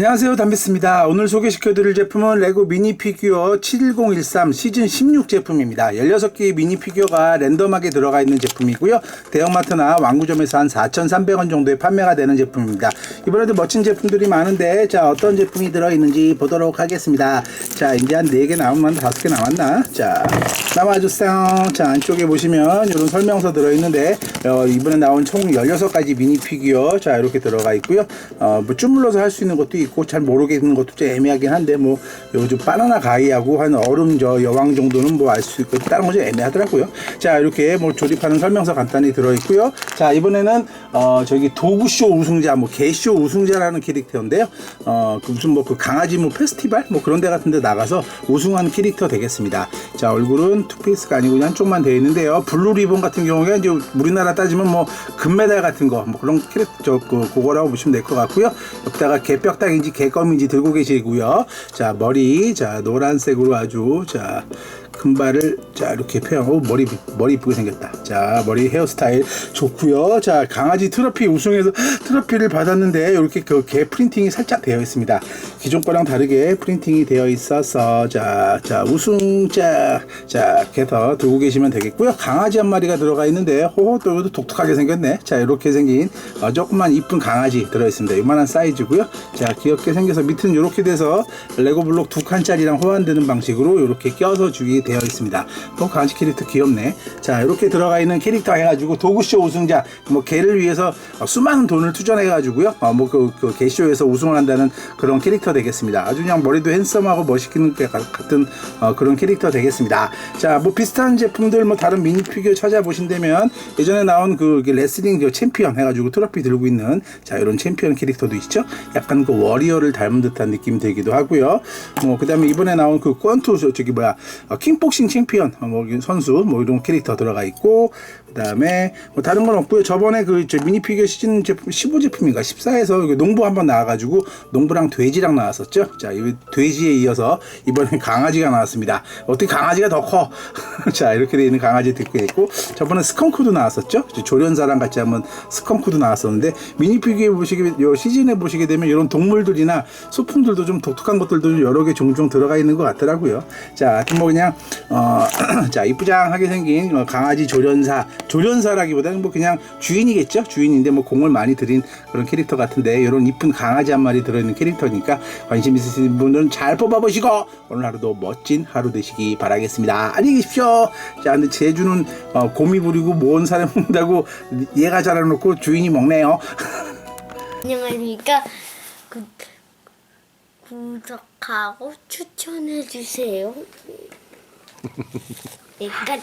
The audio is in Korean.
안녕하세요. 담비스입니다. 오늘 소개시켜드릴 제품은 레고 미니 피규어 7013 시즌 16 제품입니다. 16개의 미니 피규어가 랜덤하게 들어가 있는 제품이고요. 대형마트나 왕구점에서 한 4,300원 정도에 판매가 되는 제품입니다. 이번에도 멋진 제품들이 많은데 자 어떤 제품이 들어있는지 보도록 하겠습니다. 자 이제 한 4개 남았나 5개 남았나? 자 나와주세요. 자 안쪽에 보시면 이런 설명서 들어있는데 어, 이번에 나온 총 16가지 미니 피규어 자 이렇게 들어가 있고요. 어, 뭐 쭈물러서 할 수 있는 것도 있고 잘 모르겠는 것도 좀 애매하긴 한데 뭐 요즘 바나나 가위하고 한 얼음 저 여왕 정도는 뭐 알 수 있고 다른 거좀 애매하더라고요. 자 이렇게 뭐 조립하는 설명서 간단히 들어있고요. 자 이번에는 어 저기 도구쇼 우승자 뭐 개쇼 우승자라는 캐릭터인데요. 어그 무슨 뭐 그 강아지 뭐 페스티벌? 뭐 그런 데 같은 데 나가서 우승한 캐릭터 되겠습니다. 자 얼굴은 투페이스가 아니고 그냥 쪽만 되어 있는데요. 블루 리본 같은 경우에 이제 우리나라 따지면 뭐 금메달 같은 거 뭐 그런 캐릭터 저 그, 그거라고 보시면 될 것 같고요. 여기다가 개뼈딱 인지 개껌인지 들고 계시고요. 자 머리 자 노란색으로 아주 자 금발을 자 이렇게 표현하고 머리 머리 이쁘게 생겼다. 자 머리 헤어스타일 좋고요. 자 강아지 트로피 우승해서 트로피를 받았는데 이렇게 그 개 프린팅이 살짝 되어 있습니다. 기존 거랑 다르게 프린팅이 되어 있어서 자자 우승자 자 개서 들고 계시면 되겠고요. 강아지 한 마리가 들어가 있는데 호호 또 이것도 독특하게 생겼네. 자 이렇게 생긴 어, 조그만 이쁜 강아지 들어 있습니다. 이만한 사이즈고요. 자 귀엽게 생겨서 밑은 이렇게 돼서 레고 블록 두 칸짜리랑 호환되는 방식으로 이렇게 껴서 주기 되어 있습니다. 또 강아지 캐릭터 귀엽네. 자 이렇게 들어가 있는 캐릭터 해가지고 도구쇼 우승자 뭐 개를 위해서 어, 수많은 돈을 투자해가지고요. 어, 뭐그 그 개쇼에서 우승을 한다는 그런 캐릭터 되겠습니다. 아주 그냥 머리도 핸섬하고 멋있는 것 같은 어, 그런 캐릭터 되겠습니다. 자 뭐 비슷한 제품들 뭐 다른 미니 피규어 찾아보신다면 예전에 나온 그 레슬링 그 챔피언 해가지고 트로피 들고 있는 자 이런 챔피언 캐릭터도 있죠. 약간 그 워리어를 닮은 듯한 느낌 들기도 하고요. 뭐 그 다음에 이번에 나온 그 권투 저- 저기 뭐야 어, 킹 복싱 챔피언 어, 뭐 선수 뭐 이런 캐릭터 들어가 있고 그다음에 뭐 다른 건 없고요. 저번에 그저 미니 피규어 시즌 제품 15 제품인가 14에서 농부 한번 나와가지고 농부랑 돼지랑 나왔었죠. 자, 이 돼지에 이어서 이번엔 강아지가 나왔습니다. 어떻게 강아지가 더 커? 자, 이렇게 돼 있는 강아지 듣고 있고 저번에 스컹크도 나왔었죠. 조련사랑 같이 한번 스컹크도 나왔었는데 미니 피규어 보시게 요 시즌에 보시게 되면 이런 동물들이나 소품들도 좀 독특한 것들도 여러 개 종종 들어가 있는 것 같더라고요. 자, 하여튼 뭐 그냥 어, 자 이쁘장하게 생긴 어, 강아지 조련사 조련사라기보다는 뭐 그냥 주인이겠죠. 주인인데 뭐 공을 많이 들인 그런 캐릭터 같은데 이런 이쁜 강아지 한 마리 들어있는 캐릭터니까 관심 있으신 분들은 잘 뽑아보시고 오늘 하루도 멋진 하루 되시기 바라겠습니다. 안녕히 계십시오. 자, 근데 제주는 어, 곰이 부리고 모은 사람 먹는다고 얘가 자라놓고 주인이 먹네요. 안녕하십니까. 구, 구독하고 추천해 주세요. 약간